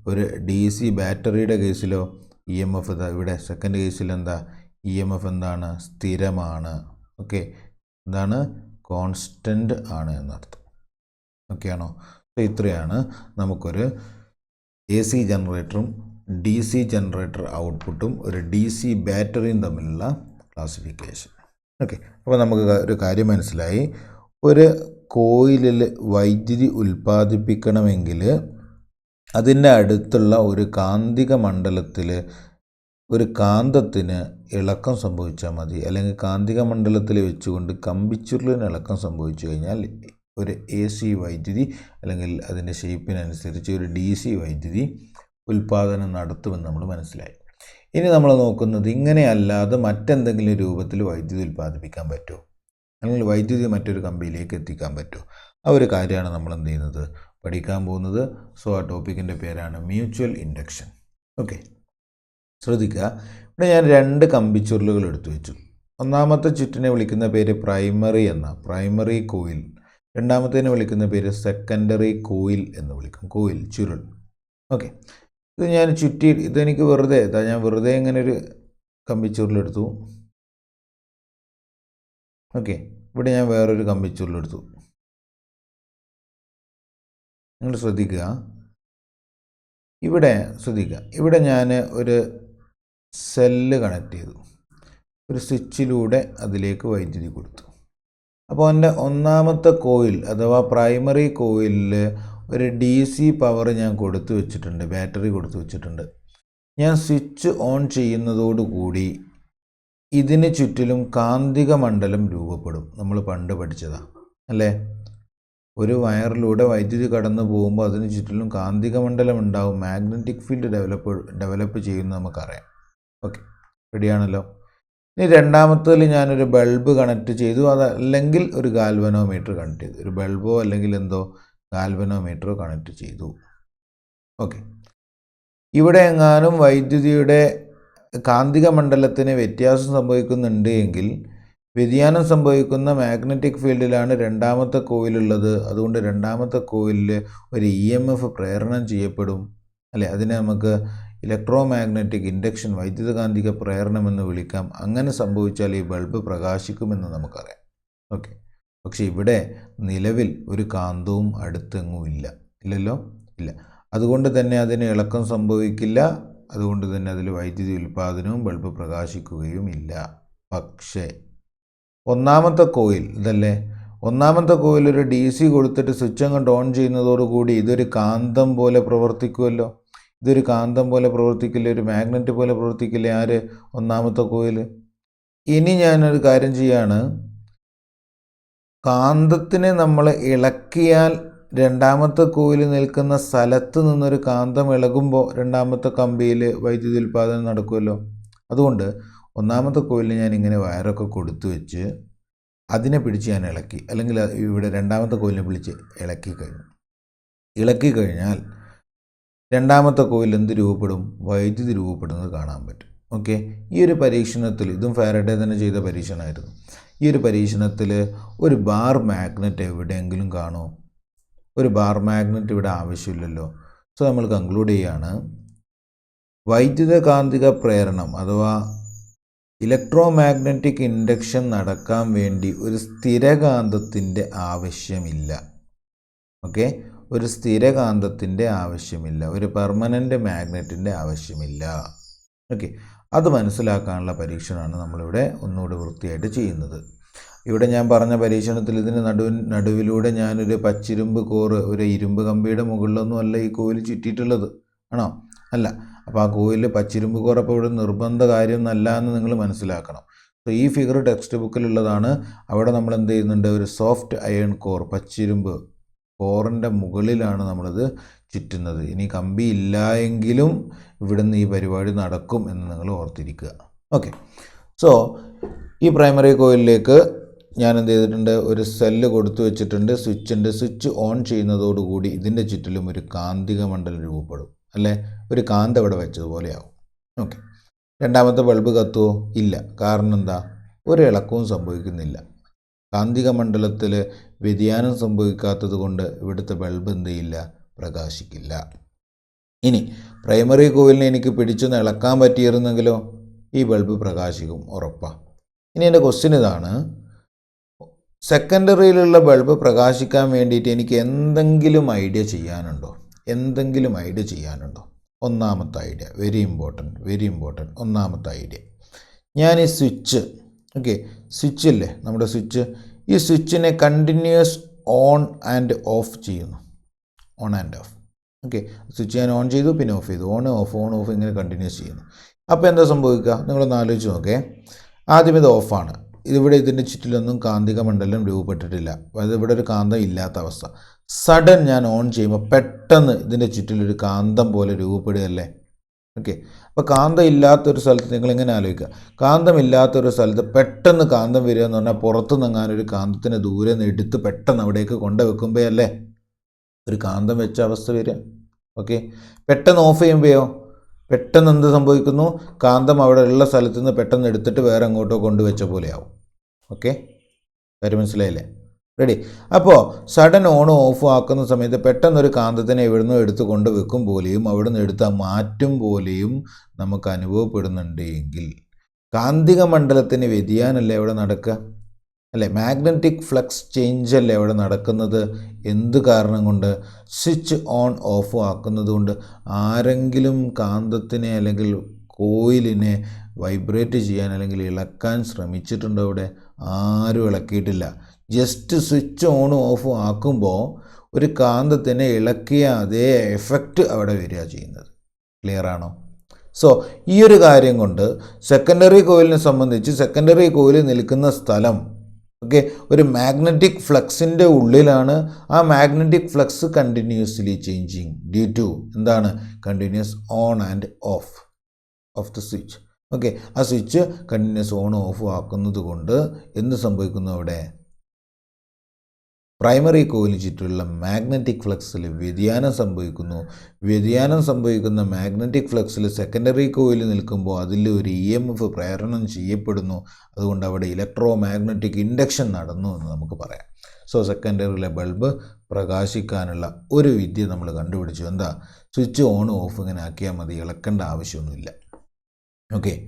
ഒരു ഡി സി ബാറ്ററിയുടെ കേസിലോ ഇ എം എഫ് ഇവിടെ സെക്കൻഡ് കേസിൽ എന്താ? ഇ എം എഫ് എന്താണ്? സ്ഥിരമാണ്. ഓക്കെ എന്താണ്? കോൺസ്റ്റന്റ് ആണ് എന്നർത്ഥം. ഓക്കെ ആണോ? അപ്പോൾ ഇത്രയാണ് നമുക്കൊരു എ സി ജനറേറ്ററും ഡി സി ജനറേറ്റർ ഔട്ട്പുട്ടും ഒരു ഡി സി ബാറ്ററിയും തമ്മിലുള്ള ക്ലാസിഫിക്കേഷൻ ഓക്കെ അപ്പോൾ നമുക്ക് ഒരു കാര്യം മനസ്സിലായി. ഒരു കോയിലിൽ വൈദ്യുതി ഉൽപ്പാദിപ്പിക്കണമെങ്കിൽ അതിന്റെ അടുത്തുള്ള ഒരു കാന്തിക മണ്ഡലത്തിൽ ഒരു കാന്തത്തിന് ഇളക്കം സംഭവിച്ചാൽ മതി. അല്ലെങ്കിൽ കാന്തിക മണ്ഡലത്തിൽ വെച്ചുകൊണ്ട് കമ്പിച്ചുരുളിന് ഇളക്കം സംഭവിച്ചു കഴിഞ്ഞാൽ ഒരു എ സി വൈദ്യുതി അല്ലെങ്കിൽ അതിന്റെ ഷേപ്പിനനുസരിച്ച് ഒരു ഡി സി വൈദ്യുതി ഉൽപ്പാദനം നടത്തുമെന്ന് നമ്മൾ മനസ്സിലായി. ഇനി നമ്മൾ നോക്കുന്നത് ഇങ്ങനെയല്ലാതെ മറ്റെന്തെങ്കിലും രൂപത്തിൽ വൈദ്യുതി ഉൽപ്പാദിപ്പിക്കാൻ പറ്റുമോ? അല്ലെങ്കിൽ വൈദ്യുതി മറ്റൊരു കമ്പിയിലേക്ക് എത്തിക്കാൻ പറ്റുമോ? ആ ഒരു കാര്യമാണ് നമ്മൾ എന്ത് ചെയ്യുന്നത്? പഠിക്കാൻ പോകുന്നത്. സോ ആ ടോപ്പിക്കിന്റെ പേരാണ് മ്യൂച്വൽ ഇൻഡക്ഷൻ ഓക്കെ ശ്രദ്ധിക്കുക. ഇവിടെ ഞാൻ രണ്ട് കമ്പി കമ്പിച്ചുരുളുകൾ എടുത്തു വെച്ചു. ഒന്നാമത്തെ ചുറ്റിനെ വിളിക്കുന്ന പേര് പ്രൈമറി എന്ന പ്രൈമറി കോയിൽ. രണ്ടാമത്തേനെ വിളിക്കുന്ന പേര് സെക്കൻഡറി കോയിൽ എന്ന് വിളിക്കും കോയിൽ ചുരുൾ. ഓക്കെ. ഇത് ഞാൻ ചുറ്റി ഇതെനിക്ക് വെറുതെ ഞാൻ വെറുതെ ഇങ്ങനെ ഒരു കമ്പി കമ്പിച്ചുരുളെടുത്തു ഓക്കെ. ഇവിടെ ഞാൻ വേറൊരു കമ്പി കമ്പിച്ചുരുളെടുത്തു നിങ്ങൾ ശ്രദ്ധിക്കുക. ഇവിടെ ശ്രദ്ധിക്കുക. ഇവിടെ ഞാൻ ഒരു സെല്ല് കണക്ട് ചെയ്തു. ഒരു സ്വിച്ചിലൂടെ അതിലേക്ക് വൈദ്യുതി കൊടുത്തു. അപ്പോൾ എന്റെ ഒന്നാമത്തെ കോയിൽ അഥവാ പ്രൈമറി കോയിലിൽ ഒരു ഡി സി പവർ ഞാൻ കൊടുത്തു വെച്ചിട്ടുണ്ട് ബാറ്ററി കൊടുത്തു വെച്ചിട്ടുണ്ട്. ഞാൻ സ്വിച്ച് ഓൺ ചെയ്യുന്നതോടുകൂടി ഇതിന് ചുറ്റിലും കാന്തിക മണ്ഡലം രൂപപ്പെടും. നമ്മൾ പണ്ട് പഠിച്ചതാണ് അല്ലേ? ഒരു വയറിലൂടെ വൈദ്യുതി കടന്നു പോകുമ്പോൾ അതിന് ചുറ്റിലും കാന്തിക മണ്ഡലം ഉണ്ടാവും. മാഗ്നറ്റിക് ഫീൽഡ് ഡെവലപ്പ് ഡെവലപ്പ് ചെയ്യുമെന്ന് നമുക്കറിയാം. ഓക്കെ റെഡിയാണല്ലോ ഇനി രണ്ടാമത്തതിൽ ഞാനൊരു ബൾബ് കണക്ട് ചെയ്തു. അതല്ലെങ്കിൽ ഒരു ഗാൽവനോമീറ്റർ കണക്ട് ചെയ്തു. ഒരു ബൾബോ അല്ലെങ്കിൽ എന്തോ ഗാൽവനോമീറ്ററോ കണക്ട് ചെയ്തു. ഓക്കെ ഇവിടെ എങ്ങാനും വൈദ്യുതിയുടെ കാന്തിക മണ്ഡലത്തിന് വ്യത്യാസം സംഭവിക്കുന്നുണ്ട് എങ്കിൽ വ്യതിയാനം സംഭവിക്കുന്ന മാഗ്നറ്റിക് ഫീൽഡിലാണ് രണ്ടാമത്തെ കോയിലുള്ളത് അതുകൊണ്ട് രണ്ടാമത്തെ കോയിലിൽ ഒരു ഇ എം എഫ് പ്രേരണം ചെയ്യപ്പെടും. അല്ലെ? അതിനെ നമുക്ക് ഇലക്ട്രോ മാഗ്നറ്റിക് ഇൻഡക്ഷൻ വൈദ്യുതകാന്തിക പ്രേരണമെന്ന് വിളിക്കാം. അങ്ങനെ സംഭവിച്ചാൽ ഈ ബൾബ് പ്രകാശിക്കുമെന്ന് നമുക്കറിയാം. ഓക്കെ. പക്ഷേ ഇവിടെ നിലവിൽ ഒരു കാന്തവും അടുത്തെങ്ങും ഇല്ല. ഇല്ലല്ലോ? ഇല്ല. അതുകൊണ്ട് തന്നെ അതിന് ഇളക്കം സംഭവിക്കില്ല. അതുകൊണ്ട് തന്നെ അതിൽ വൈദ്യുതി ഉൽപ്പാദനവും ബൾബ് പ്രകാശിക്കുകയും ഇല്ല. പക്ഷേ ഒന്നാമത്തെ കോയിൽ ഇതല്ലേ? ഒന്നാമത്തെ കോയിൽ ഒരു ഡി സി കൊടുത്തിട്ട് സ്വിച്ച് അങ്ങോട്ട് ഓൺ ചെയ്യുന്നതോടുകൂടി ഇതൊരു കാന്തം പോലെ പ്രവർത്തിക്കുമല്ലോ ഇതൊരു കാന്തം പോലെ പ്രവർത്തിക്കില്ല? ഒരു മാഗ്നറ്റ് പോലെ പ്രവർത്തിക്കില്ല ആര്? ഒന്നാമത്തെ കോയിൽ ഇനി ഞാനൊരു കാര്യം ചെയ്യാണ്. കാന്തത്തിനെ നമ്മൾ ഇളക്കിയാൽ രണ്ടാമത്തെ കോയിൽ നിൽക്കുന്ന സ്ഥലത്ത് നിന്നൊരു കാന്തം ഇളകുമ്പോൾ രണ്ടാമത്തെ കമ്പിയിൽ വൈദ്യുതി ഉൽപ്പാദനം നടക്കുമല്ലോ. അതുകൊണ്ട് ഒന്നാമത്തെ കോയിലിന് ഞാൻ ഇങ്ങനെ വയറൊക്കെ കൊടുത്തു വെച്ച് അതിനെ പിടിച്ച് ഞാൻ ഇളക്കി. അല്ലെങ്കിൽ ഇവിടെ രണ്ടാമത്തെ കോയിലിനെ പിടിച്ച് ഇളക്കി കഴിഞ്ഞു. ഇളക്കി കഴിഞ്ഞാൽ രണ്ടാമത്തെ കോയിൽ എന്ത് രൂപപ്പെടും? വൈദ്യുതി രൂപപ്പെടുന്നത് കാണാൻ പറ്റും. ഓക്കെ? ഈ ഒരു പരീക്ഷണത്തിൽ ഇതും ഫാരഡേ തന്നെ ചെയ്ത പരീക്ഷണമായിരുന്നു. ഈ ഒരു പരീക്ഷണത്തിൽ ഒരു ബാർ മാഗ്നറ്റ് എവിടെയെങ്കിലും കാണുമോ? ഒരു ബാർ മാഗ്നറ്റ് ഇവിടെ ആവശ്യമില്ലല്ലോ. സോ നമ്മൾ കൺക്ലൂഡ് ചെയ്യാണ്. വൈദ്യുതകാന്തിക പ്രേരണം അഥവാ ഇലക്ട്രോ മാഗ്നറ്റിക് ഇൻഡക്ഷൻ നടക്കാൻ വേണ്ടി ഒരു സ്ഥിരകാന്തത്തിന്റെ ആവശ്യമില്ല. ഓക്കെ? ഒരു സ്ഥിരകാന്തത്തിന്റെ ആവശ്യമില്ല ഒരു പെർമനന്റ് മാഗ്നറ്റിന്റെ ആവശ്യമില്ല. ഓക്കെ അത് മനസ്സിലാക്കാനുള്ള പരീക്ഷണമാണ് നമ്മളിവിടെ ഒന്നുകൂടി വൃത്തിയായിട്ട് ചെയ്യുന്നത്. ഇവിടെ ഞാൻ പറഞ്ഞ പരീക്ഷണത്തിൽ ഇതിന് നടുവിൻ നടുവിലൂടെ ഞാനൊരു പച്ചിരുമ്പ് കോറ് ഒരു ഇരുമ്പ് കമ്പിയുടെ മുകളിലൊന്നും അല്ല ഈ കോയിൽ ചുറ്റിയിട്ടുള്ളത്. ആണോ? അല്ല. അപ്പോൾ ആ കോയിൽ പച്ചിരുമ്പ് കോർ അപ്പോൾ ഇവിടെ നിർബന്ധ കാര്യം കാര്യമൊന്നല്ല എന്ന് നിങ്ങൾ മനസ്സിലാക്കണം. അപ്പോൾ ഈ ഫിഗർ ടെക്സ്റ്റ് ബുക്കിലുള്ളതാണ് അവിടെ നമ്മൾ എന്ത് ചെയ്യുന്നുണ്ട്? ഒരു സോഫ്റ്റ് അയൺ കോർ പച്ചിരുമ്പ് കോറിന്റെ മുകളിലാണ് നമ്മളിത് ചുറ്റുന്നത്. ഇനി കമ്പി ഇല്ല എങ്കിലും ഇവിടുന്ന് ഈ പരിപാടി നടക്കും എന്ന് നിങ്ങൾ ഓർത്തിരിക്കുക. ഓക്കെ. സോ ഈ പ്രൈമറി കോയിലിലേക്ക് ഞാൻ എന്ത് ചെയ്തിട്ടുണ്ട്? ഒരു സെല്ല് കൊടുത്തു വെച്ചിട്ടുണ്ട്. സ്വിച്ചിന്റെ സ്വിച്ച് ഓൺ ചെയ്യുന്നതോടുകൂടി ഇതിന്റെ ചുറ്റിലും ഒരു കാന്തിക മണ്ഡലം രൂപപ്പെടും. അല്ലേ? ഒരു കാന്ത അവിടെ വെച്ചതുപോലെയാവും. ഓക്കെ. രണ്ടാമത്തെ ബൾബ് കത്തുവോ? ഇല്ല. കാരണം എന്താ? ഒരു ഇളക്കവും സംഭവിക്കുന്നില്ല. കാന്തിക മണ്ഡലത്തിൽ വ്യതിയാനം സംഭവിക്കാത്തത് കൊണ്ട് ഇവിടുത്തെ ബൾബ് എന്ത് ചെയ്യില്ല പ്രകാശിക്കില്ല. ഇനി പ്രൈമറി കോയിലിനെ എനിക്ക് പിടിച്ചൊന്ന് ഇളക്കാൻ പറ്റിയിരുന്നെങ്കിലോ? ഈ ബൾബ് പ്രകാശിക്കും ഉറപ്പാണ് ഇനി എന്റെ ക്വസ്റ്റ്യൻ ഇതാണ്. സെക്കൻഡറിയിലുള്ള ബൾബ് പ്രകാശിക്കാൻ വേണ്ടിയിട്ട് എനിക്ക് എന്തെങ്കിലും ഐഡിയ ചെയ്യാനുണ്ടോ? എന്തെങ്കിലും ഐഡിയ ചെയ്യാനുണ്ടോ? ഒന്നാമത്തെ idea very important very important ഒന്നാമത്തെ ഐഡിയ. ഞാൻ ഈ സ്വിച്ച് ഓക്കെ സ്വിച്ച് ഇല്ലേ? നമ്മുടെ സ്വിച്ച് ഈ സ്വിച്ചിനെ കണ്ടിന്യൂസ് ഓൺ ആൻഡ് ഓഫ് ചെയ്യുന്നു. On and off okay switch ഞാൻ ഓൺ ചെയ്തു പിന്നെ ഓഫ് ചെയ്തു. ഓൺ ഓഫ് ഓൺ ഓഫ് ഇങ്ങനെ കണ്ടിന്യൂസ് ചെയ്യുന്നു. അപ്പോൾ എന്താ സംഭവിക്കുക? നിങ്ങളൊന്ന് ആലോചിച്ച് നോക്കേ. ആദ്യം ഇത് ഓഫാണ് ഇതിവിടെ ഇതിന്റെ ചുറ്റിലൊന്നും കാന്തിക മണ്ഡലം രൂപപ്പെട്ടിട്ടില്ല. അതായത് ഇവിടെ ഒരു കാന്തം ഇല്ലാത്ത അവസ്ഥ. സഡൻ ഞാൻ ഓൺ ചെയ്യുമ്പോൾ പെട്ടെന്ന് ഇതിന്റെ ചുറ്റിലൊരു കാന്തം പോലെ രൂപപ്പെടുകയല്ലേ? ഓക്കെ. അപ്പോൾ കാന്തം ഇല്ലാത്തൊരു സ്ഥലത്ത് നിങ്ങൾ എങ്ങനെ ആലോചിക്കുക? കാന്തം ഇല്ലാത്തൊരു സ്ഥലത്ത് പെട്ടെന്ന് കാന്തം വരിക എന്ന് പറഞ്ഞാൽ പുറത്തു നിങ്ങാനൊരു കാന്തത്തിന് ദൂരെ നിന്ന് എടുത്ത് പെട്ടെന്ന് അവിടേക്ക് കൊണ്ടുവെക്കുമ്പോഴല്ലേ ഒരു കാന്തം വെച്ച അവസ്ഥ വരിക. ഓക്കെ. പെട്ടെന്ന് ഓഫ് ചെയ്യുമ്പോഴോ പെട്ടെന്ന് എന്ത് സംഭവിക്കുന്നു? കാന്തം അവിടെ ഉള്ള സ്ഥലത്ത് നിന്ന് പെട്ടെന്ന് എടുത്തിട്ട് വേറെ അങ്ങോട്ടോ കൊണ്ടുവച്ച പോലെയാവും ഓക്കെ. കാര്യം മനസ്സിലായില്ലേ? റെഡി അപ്പോൾ സഡൻ ഓണും ഓഫും ആക്കുന്ന സമയത്ത് പെട്ടെന്നൊരു കാന്തത്തിനെ എവിടുന്നോ എടുത്ത് കൊണ്ട് വെക്കും പോലെയും അവിടുന്ന് എടുത്ത മാറ്റും പോലെയും നമുക്ക് അനുഭവപ്പെടുന്നുണ്ട് എങ്കിൽ കാന്തിക മണ്ഡലത്തിന് വ്യതിയാനമല്ലേ എവിടെ നടക്കുക? അല്ലേ? മാഗ്നറ്റിക് ഫ്ലക്സ് ചേഞ്ച് അല്ലേ അവിടെ നടക്കുന്നത്? എന്ത് കാരണം കൊണ്ട്? സ്വിച്ച് ഓൺ ഓഫ് ആക്കുന്നത് കൊണ്ട് ആരെങ്കിലും കാന്തത്തിനെ അല്ലെങ്കിൽ കോയിലിനെ വൈബ്രേറ്റ് ചെയ്യാൻ അല്ലെങ്കിൽ ഇളക്കാൻ ശ്രമിച്ചിട്ടുണ്ടോ അവിടെ? ആരും ഇളക്കിയിട്ടില്ല. ജസ്റ്റ് സ്വിച്ച് ഓണും ഓഫും ആക്കുമ്പോൾ ഒരു കാന്തത്തിനെ ഇളക്കിയ അതേ എഫക്റ്റ് അവിടെ വരിക ചെയ്യുന്നത്. ക്ലിയർ ആണോ? സോ ഈ ഒരു കാര്യം കൊണ്ട് സെക്കൻഡറി കോയിലിനെ സംബന്ധിച്ച് സെക്കൻഡറി കോയിൽ നിൽക്കുന്ന സ്ഥലം ഓക്കെ ഒരു മാഗ്നറ്റിക് ഫ്ലക്സിന്റെ ഉള്ളിലാണ് ആ magnetic flux continuously changing due to എന്താണ്? Continuous on and off off the switch okay ആ സ്വിച്ച് കണ്ടിന്യൂസ് ഓൺ ഓഫ് ആക്കുന്നത് കൊണ്ട് എന്ത് സംഭവിക്കുന്നു അവിടെ? പ്രൈമറി കോയിലിന് ചുറ്റുമുള്ള മാഗ്നറ്റിക് ഫ്ലക്സിൽ വ്യതിയാനം സംഭവിക്കുന്നു. വ്യതിയാനം സംഭവിക്കുന്ന മാഗ്നറ്റിക് ഫ്ലക്സിൽ സെക്കൻഡറി കോയിൽ നിൽക്കുമ്പോൾ അതിൽ ഒരു ഇ എം എഫ് പ്രേരണം ചെയ്യപ്പെടുന്നു. അതുകൊണ്ട് അവിടെ ഇലക്ട്രോ മാഗ്നറ്റിക് ഇൻഡക്ഷൻ നടന്നു എന്ന് നമുക്ക് പറയാം. സോ സെക്കൻഡറിയിലെ ബൾബ് പ്രകാശിക്കാനുള്ള ഒരു വിദ്യ നമ്മൾ കണ്ടുപിടിച്ചു. എന്താ? സ്വിച്ച് ഓൺ ഓഫ് ഇങ്ങനെ ആക്കിയാൽ മതി. ഇളക്കേണ്ട ആവശ്യമൊന്നുമില്ല. ഓക്കെ.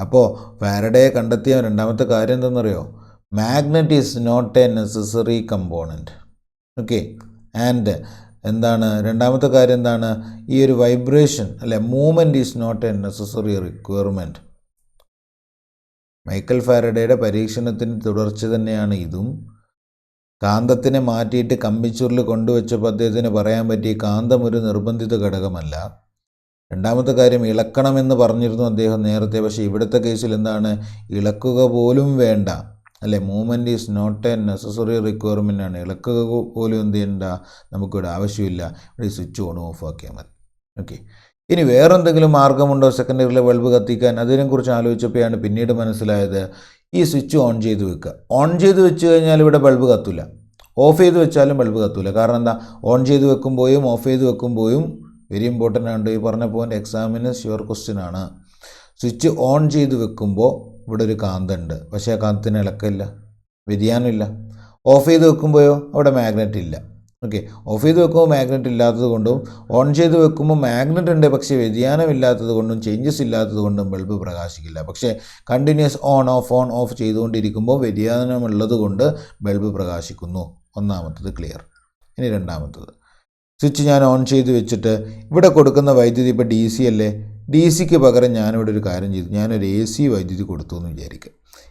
അപ്പോൾ ഫാരഡേ കണ്ടെത്തിയ രണ്ടാമത്തെ കാര്യം എന്തെന്നറിയോ magnet is not a necessary component okay and എന്താണ്? രണ്ടാമത്തെ കാര്യം എന്താണ്? ഈ ഒരു വൈബ്രേഷൻ അല്ലെ movement is not a necessary requirement Michael ഫാരഡയുടെ പരീക്ഷണത്തിന് തുടർച്ച തന്നെയാണ് ഇതും. കാന്തത്തിനെ മാറ്റിയിട്ട് കമ്പിച്ചുരുൾ കൊണ്ടുവച്ചപ്പോൾ അദ്ദേഹത്തിന് പറയാൻ പറ്റി കാന്തം ഒരു നിർബന്ധിത ഘടകമല്ല. രണ്ടാമത്തെ കാര്യം ഇളക്കണമെന്ന് പറഞ്ഞിരുന്നു അദ്ദേഹം നേരത്തെ. പക്ഷേ ഇവിടുത്തെ കേസിൽ എന്താണ്? ഇളക്കുക പോലും വേണ്ട. അല്ലേ? Movement is not a necessary requirement ആണ്. ഇളക്കുക പോലും എന്ത് ചെയ്യണ്ട? നമുക്കിവിടെ ആവശ്യമില്ല. ഇവിടെ സ്വിച്ച് ഓൺ ഓഫ് ആക്കിയാൽ മതി. ഓക്കെ ഇനി വേറെ എന്തെങ്കിലും മാർഗമുണ്ടോ സെക്കൻഡറിയിലെ ബൾബ് കത്തിക്കാൻ? അതിനെക്കുറിച്ച് ആലോചിച്ചപ്പോഴാണ് പിന്നീട് മനസ്സിലായത്. ഈ സ്വിച്ച് ഓൺ ചെയ്ത് വെക്കുക. ഓൺ ചെയ്ത് വെച്ച് കഴിഞ്ഞാൽ ഇവിടെ ബൾബ് കത്തില്ല ഓഫ് ചെയ്ത് വെച്ചാലും ബൾബ് കത്തില്ല കാരണം എന്താ? ഓൺ ചെയ്ത് വെക്കുമ്പോഴും ഓഫ് ചെയ്ത് വെക്കുമ്പോഴും വെരി ഇമ്പോർട്ടന്റ് ആണ്. ഈ പറഞ്ഞ പോയിന്റ് എക്സാമിന് ഷുവർ ക്വസ്റ്റ്യൻ ആണ്. സ്വിച്ച് ഓൺ ചെയ്ത് വെക്കുമ്പോൾ ഇവിടെ ഒരു കാന്തമുണ്ട് പക്ഷേ ആ കാന്തത്തിന് ഇളക്കമില്ല. വ്യതിയാനമില്ല. ഓഫ് ചെയ്ത് വെക്കുമ്പോഴോ അവിടെ മാഗ്നറ്റ് ഇല്ല. ഓക്കെ. ഓഫ് ചെയ്ത് വെക്കുമ്പോൾ മാഗ്നറ്റ് ഇല്ലാത്തത് കൊണ്ടും ഓൺ ചെയ്ത് വെക്കുമ്പോൾ മാഗ്നറ്റ് ഉണ്ട് പക്ഷേ വ്യതിയാനം ഇല്ലാത്തത് കൊണ്ടും ചേഞ്ചസ് ഇല്ലാത്തത് കൊണ്ടും ബൾബ് പ്രകാശിക്കില്ല. പക്ഷേ continuous on off on off ചെയ്തുകൊണ്ടിരിക്കുമ്പോൾ വ്യതിയാനമുള്ളത് കൊണ്ട് ബൾബ് പ്രകാശിക്കുന്നു. ഒന്നാമത്തത് ക്ലിയർ. ഇനി രണ്ടാമത്തത്. സ്വിച്ച് ഞാൻ ഓൺ ചെയ്ത് വെച്ചിട്ട് ഇവിടെ കൊടുക്കുന്ന വൈദ്യുതി ഇപ്പോൾ ഡി സി അല്ലേ? ഡി സിക്ക് പകരം ഞാനിവിടെ ഒരു കാര്യം ചെയ്തു. ഞാനൊരു എ സി വൈദ്യുതി കൊടുത്തു എന്ന് വിചാരിക്കുക.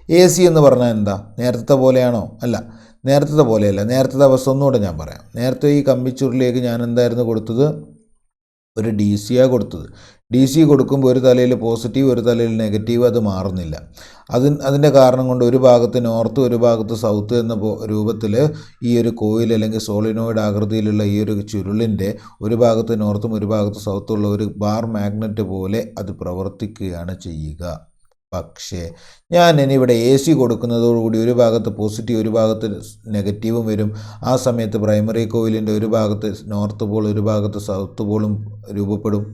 എ സി എന്ന് പറഞ്ഞാൽ എന്താ? നേരത്തെ പോലെയാണോ? അല്ല നേരത്തെ പോലെയല്ല. നേരത്തെ അവസ്ഥ ഒന്നുകൂടെ ഞാൻ പറയാം. നേരത്തെ ഈ കമ്പിച്ചുരുളിലേക്ക് ഞാൻ എന്തായിരുന്നു കൊടുത്തത്? ഒരു ഡി സിയാണ് കൊടുത്തത്. ഡി സി കൊടുക്കുമ്പോൾ ഒരു തലയിൽ പോസിറ്റീവ് ഒരു തലയിൽ നെഗറ്റീവ് അത് മാറുന്നില്ല. അതിന് അതിന്റെ കാരണം കൊണ്ട് ഒരു ഭാഗത്ത് നോർത്ത് ഒരു ഭാഗത്ത് സൗത്ത് എന്ന രൂപത്തിൽ ഈ ഒരു കോയിൽ അല്ലെങ്കിൽ സോളിനോയിഡ് ആകൃതിയിലുള്ള ഈ ഒരു ചുരുളിന്റെ ഒരു ഭാഗത്ത് നോർത്തും ഒരു ഭാഗത്ത് സൗത്തും ഉള്ള ഒരു ബാർ മാഗ്നറ്റ് പോലെ അത് പ്രവർത്തിക്കുകയാണ് ചെയ്യുക. പക്ഷേ ഞാൻ ഇനി ഇവിടെ എ സി കൊടുക്കുന്നതോടുകൂടി ഒരു ഭാഗത്ത് പോസിറ്റീവ് ഒരു ഭാഗത്ത് നെഗറ്റീവും വരും. ആ സമയത്ത് പ്രൈമറി കോയിലിന്റെ ഒരു ഭാഗത്ത് നോർത്ത് പോൾ ഒരു ഭാഗത്ത് സൗത്ത് പോളും രൂപപ്പെടും.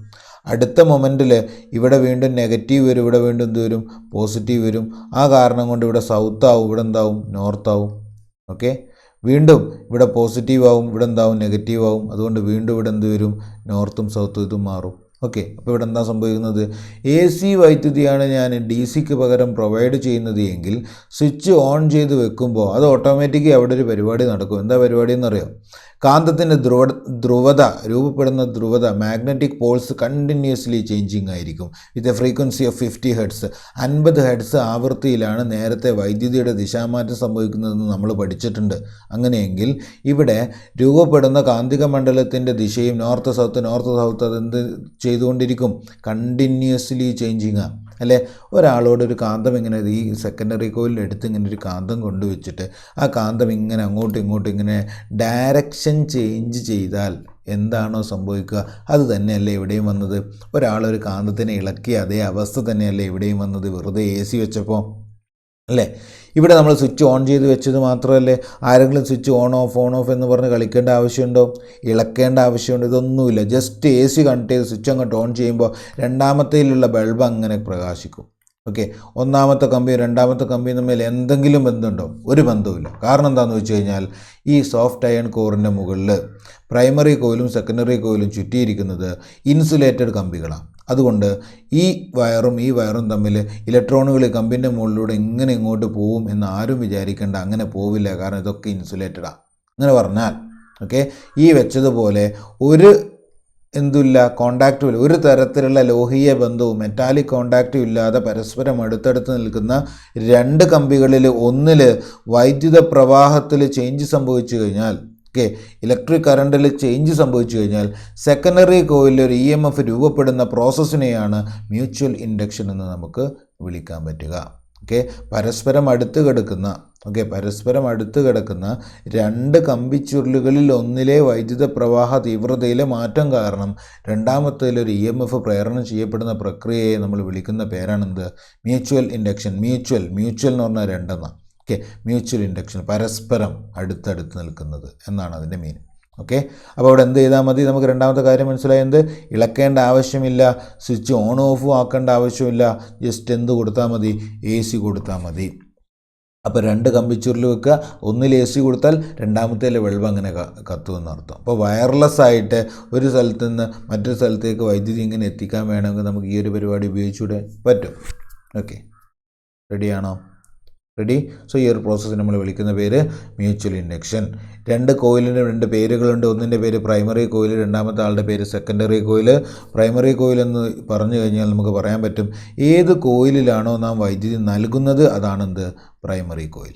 അടുത്ത മൊമെന്റിൽ ഇവിടെ വീണ്ടും നെഗറ്റീവ് വരും ഇവിടെ വീണ്ടും എന്ത് വരും പോസിറ്റീവ് വരും. ആ കാരണം കൊണ്ട് ഇവിടെ സൗത്ത് ആവും ഇവിടെ എന്താവും? നോർത്ത് ആവും. ഓക്കെ വീണ്ടും ഇവിടെ പോസിറ്റീവ് ആവും ഇവിടെ എന്താവും? നെഗറ്റീവ് ആവും. അതുകൊണ്ട് വീണ്ടും ഇവിടെ എന്ത് വരും? നോർത്തും സൗത്തും ഇതും മാറും. ഓക്കെ അപ്പോൾ ഇവിടെ എന്താ സംഭവിക്കുന്നത്? എ സി വൈദ്യുതിയാണ് ഞാൻ ഡി സിക്ക് പകരം പ്രൊവൈഡ് ചെയ്യുന്നത് എങ്കിൽ സ്വിച്ച് ഓൺ ചെയ്ത് വെക്കുമ്പോൾ അത് ഓട്ടോമാറ്റിക്കലി അവിടെ ഒരു പരിപാടി നടക്കും. എന്താ പരിപാടി എന്നറിയാം? കാന്തത്തിന്റെ ധ്രുവ ധ്രുവത രൂപപ്പെടുന്ന ധ്രുവത മാഗ്നറ്റിക് പോൾസ് കണ്ടിന്യൂസ്ലി ചേഞ്ചിങ് ആയിരിക്കും. With a frequency of fifty hertz അൻപത് ഹെഡ്സ് ആവൃത്തിയിലാണ് നേരത്തെ വൈദ്യുതിയുടെ ദിശാമാറ്റം സംഭവിക്കുന്നതെന്ന് നമ്മൾ പഠിച്ചിട്ടുണ്ട്. അങ്ങനെയെങ്കിൽ ഇവിടെ രൂപപ്പെടുന്ന കാന്തിക മണ്ഡലത്തിന്റെ ദിശയും നോർത്ത് സൗത്ത് നോർത്ത് സൗത്ത് അതെന്ത് ചെയ്തുകൊണ്ടിരിക്കും. കണ്ടിന്യൂസ്ലി ചേഞ്ചിങ് അല്ലേ? ഒരാളോട് ഒരു കാന്തം ഇങ്ങനെ ഈ സെക്കൻഡറി കോയിലിൽ എടുത്ത് ഇങ്ങനെ ഒരു കാന്തം കൊണ്ടുവച്ചിട്ട് ആ കാന്തം ഇങ്ങനെ അങ്ങോട്ടും ഇങ്ങോട്ടും ഇങ്ങനെ ഡയറക്ഷൻ ചേഞ്ച് ചെയ്താൽ എന്താണോ സംഭവിക്കുക? അത് തന്നെയല്ലേ ഇവിടെയും വന്നത്? ഒരാളൊരു കാന്തത്തിനെ ഇളക്കി അതേ അവസ്ഥ തന്നെയല്ലേ ഇവിടെയും വന്നത്? വെറുതെ എ സി വെച്ചപ്പോൾ. അല്ലേ? ഇവിടെ നമ്മൾ സ്വിച്ച് ഓൺ ചെയ്ത് വെച്ചത് മാത്രമല്ലേ? ആരെങ്കിലും switch on off on off എന്ന് പറഞ്ഞ് കളിക്കേണ്ട ആവശ്യമുണ്ടോ? ഇളക്കേണ്ട ആവശ്യമുണ്ടോ? ഇതൊന്നുമില്ല. ജസ്റ്റ് എ സി കണക്ട് ചെയ്ത് സ്വിച്ച് അങ്ങോട്ട് ഓൺ ചെയ്യുമ്പോൾ രണ്ടാമത്തേലുള്ള ബൾബ് അങ്ങനെ പ്രകാശിക്കും. ഓക്കെ? ഒന്നാമത്തെ കമ്പിയും രണ്ടാമത്തെ കമ്പിയും തമ്മിൽ എന്തെങ്കിലും ബന്ധമുണ്ടോ? ഒരു ബന്ധവുമില്ല. കാരണം എന്താണെന്ന് വെച്ച് കഴിഞ്ഞാൽ ഈ സോഫ്റ്റ് അയൺ കോറിന്റെ മുകളിൽ പ്രൈമറി കോയിലും സെക്കൻഡറി കോയിലും ചുറ്റിയിരിക്കുന്നത് ഇൻസുലേറ്റഡ് കമ്പികളാണ്. അതുകൊണ്ട് ഈ വയറും ഈ വയറും തമ്മിൽ ഇലക്ട്രോണുകൾ കമ്പിന്റെ മുകളിലൂടെ ഇങ്ങനെ ഇങ്ങോട്ട് പോവും എന്ന് ആരും വിചാരിക്കേണ്ട. അങ്ങനെ പോവില്ല. കാരണം ഇതൊക്കെ ഇൻസുലേറ്റഡാണ് അങ്ങനെ പറഞ്ഞാൽ ഓക്കെ ഈ വെച്ചതുപോലെ ഒരു എന്തില്ല കോണ്ടാക്റ്റും ഒരു തരത്തിലുള്ള ലോഹീയ ബന്ധവും മെറ്റാലിക് കോണ്ടാക്റ്റും ഇല്ലാതെ പരസ്പരം അടുത്തടുത്ത് നിൽക്കുന്ന രണ്ട് കമ്പികളിൽ ഒന്നിൽ വൈദ്യുത പ്രവാഹത്തിൽ ചേഞ്ച് സംഭവിച്ചു കഴിഞ്ഞാൽ ഓക്കെ ഇലക്ട്രിക് കറണ്ടിൽ ചേഞ്ച് സംഭവിച്ചു കഴിഞ്ഞാൽ സെക്കൻഡറി കോയിലിൽ ഒരു ഇ എം എഫ് രൂപപ്പെടുന്ന പ്രോസസ്സിനെയാണ് മ്യൂച്വൽ ഇൻഡക്ഷൻ എന്ന് നമുക്ക് വിളിക്കാൻ പറ്റുക. ഓക്കെ പരസ്പരം അടുത്ത് കിടക്കുന്ന ഓക്കെ പരസ്പരം അടുത്ത് കിടക്കുന്ന രണ്ട് കമ്പിച്ചുരുളുകളിൽ ഒന്നിലെ വൈദ്യുത പ്രവാഹ തീവ്രതയിലെ മാറ്റം കാരണം രണ്ടാമത്തേലൊരു ഇ എം എഫ് പ്രേരണം ചെയ്യപ്പെടുന്ന പ്രക്രിയയെ നമ്മൾ വിളിക്കുന്ന പേരാണെന്ത് മ്യൂച്വൽ ഇൻഡക്ഷൻ മ്യൂച്വൽ മ്യൂച്വൽ എന്ന് പറഞ്ഞാൽ രണ്ടെന്നാണ് ഓക്കെ മ്യൂച്വൽ ഇൻഡക്ഷൻ പരസ്പരം അടുത്തടുത്ത് നിൽക്കുന്നത് എന്നാണ് അതിന്റെ മീനിങ് ഓക്കെ അപ്പോൾ അവിടെ എന്ത് ചെയ്താൽ മതി? നമുക്ക് രണ്ടാമത്തെ കാര്യം മനസ്സിലായത് ഇളക്കേണ്ട ആവശ്യമില്ല സ്വിച്ച് ഓൺ ഓഫും ആക്കേണ്ട ആവശ്യമില്ല. ജസ്റ്റ് എന്ത് കൊടുത്താൽ മതി? എ സി കൊടുത്താൽ മതി. അപ്പോൾ രണ്ട് കമ്പിച്ചൂരിൽ വെക്കുക. ഒന്നിൽ എ സി കൊടുത്താൽ രണ്ടാമത്തേൽ വെള്ളം അങ്ങനെ കത്തുമെന്ന് അർത്ഥം. അപ്പോൾ വയർലെസ് ആയിട്ട് ഒരു സ്ഥലത്ത് നിന്ന് മറ്റൊരു സ്ഥലത്തേക്ക് വൈദ്യുതി ഇങ്ങനെ എത്തിക്കാൻ വേണമെങ്കിൽ നമുക്ക് ഈ ഒരു പരിപാടി ഉപയോഗിച്ചുകൂടെ പറ്റും. ഓക്കെ റെഡിയാണോ റെഡി സോ ഈ ഒരു പ്രോസസ്സ് നമ്മൾ വിളിക്കുന്ന പേര് മ്യൂച്വൽ ഇൻഡക്ഷൻ രണ്ട് കോയിലിന് രണ്ട് പേരുകളുണ്ട്. ഒന്നിന്റെ പേര് പ്രൈമറി കോയിൽ രണ്ടാമത്തെ ആളുടെ പേര് സെക്കൻഡറി കോയിൽ. പ്രൈമറി കോയിൽ എന്ന് പറഞ്ഞു കഴിഞ്ഞാൽ നമുക്ക് പറയാൻ പറ്റും ഏത് കോയിലിലാണോ നാം വൈദ്യുതി നൽകുന്നത് അതാണെന്ത് പ്രൈമറി കോയിൽ.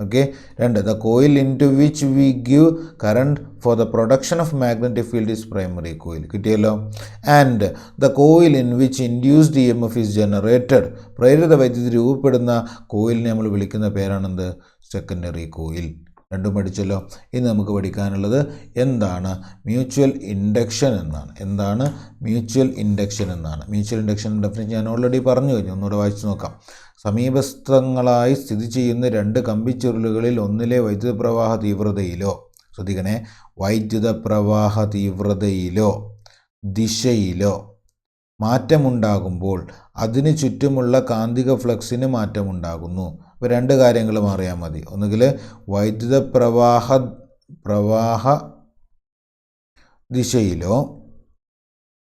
ഓക്കെ രണ്ട് the coil in to which we give current for the production of magnetic field is primary coil കിട്ടിയല്ലോ? And the coil in which induced E M F is generated പ്രേരിത വൈദ്യുതി രൂപപ്പെടുന്ന കോയിലിനെ നമ്മൾ വിളിക്കുന്ന പേരാണെന്ത്? Secondary coil രണ്ടും പഠിച്ചല്ലോ? ഇനി നമുക്ക് പഠിക്കാനുള്ളത് എന്താണ്? മ്യൂച്വൽ ഇൻഡക്ഷൻ എന്നാണ്. എന്താണ്? മ്യൂച്വൽ ഇൻഡക്ഷൻ എന്നാണ്. മ്യൂച്വൽ ഇൻഡക്ഷൻ ഡെഫിനേഷൻ ഞാൻ ഓൾറെഡി പറഞ്ഞു കഴിഞ്ഞു. ഒന്നുകൂടെ വായിച്ചു നോക്കാം. സമീപസ്ഥങ്ങളായി സ്ഥിതി ചെയ്യുന്ന രണ്ട് കമ്പിച്ചുരുളുകളിൽ ഒന്നിലെ വൈദ്യുത പ്രവാഹ തീവ്രതയിലോ ശ്രദ്ധിക്കണേ വൈദ്യുത പ്രവാഹ തീവ്രതയിലോ ദിശയിലോ മാറ്റമുണ്ടാകുമ്പോൾ അതിന് ചുറ്റുമുള്ള കാന്തിക ഫ്ലക്സിന് മാറ്റമുണ്ടാകുന്നു. അപ്പോൾ രണ്ട് കാര്യങ്ങൾ അറിയാൻ മതി. ഒന്നുകിൽ വൈദ്യുത പ്രവാഹ പ്രവാഹ ദിശയിലോ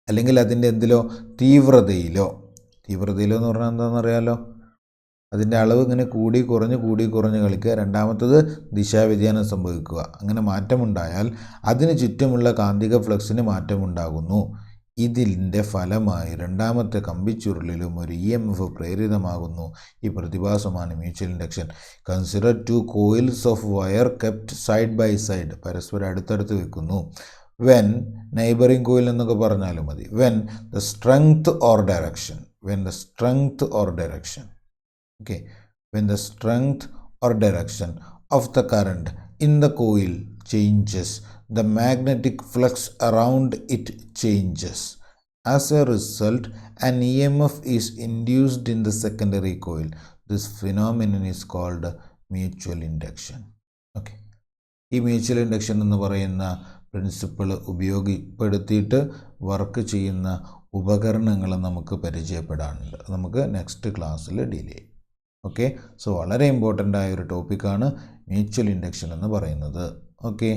അല്ലെങ്കിൽ അതിന്റെ എന്തിലോ തീവ്രതയിലോ. തീവ്രതയിലോ എന്ന് പറഞ്ഞാൽ എന്താണെന്ന് അറിയാലോ? അതിന്റെ അളവ് ഇങ്ങനെ കൂടി കുറഞ്ഞ് കൂടി കുറഞ്ഞ് കളിക്കുക. രണ്ടാമത്തത് ദിശാവ്യതിയാനം സംഭവിക്കുക. അങ്ങനെ മാറ്റമുണ്ടായാൽ അതിന് ചുറ്റുമുള്ള കാന്തിക ഫ്ലക്സിന് മാറ്റമുണ്ടാകുന്നു. ഇതിന്റെ ഫലമായി രണ്ടാമത്തെ കമ്പിച്ചുരുളിലും ഒരു ഇ എം എഫ് പ്രേരിതമാകുന്നു. ഈ പ്രതിഭാസമാണ് mutual induction. Consider two coils of wire kept side by side പരസ്പരം അടുത്തടുത്ത് വെക്കുന്നു. വെൻ നൈബറിംഗ് കോയിൽ എന്നൊക്കെ പറഞ്ഞാലും മതി. When the strength or direction when the strength or direction okay when the strength or direction of the current in the coil changes the magnetic flux around it changes as a result an emf is induced in the secondary coil this phenomenon is called mutual induction okay ഈ mutual induction എന്ന് പറയുന്ന principle ഉപയോഗപ്പെടുത്തിയിട്ട് work ചെയ്യുന്ന ഉപകരണങ്ങൾ നമുക്ക് പരിചയപ്പെടാനുണ്ട് നമുക്ക് next ക്ലാസ്സിൽ deal ചെയ്യും okay so വളരെ ഇമ്പോർട്ടന്റ് ആയ ഒരു ടോപ്പിക്കാണ് മ്യൂച്വൽ ഇൻഡക്ഷൻ എന്ന് പറയുന്നത്. ഓക്കെ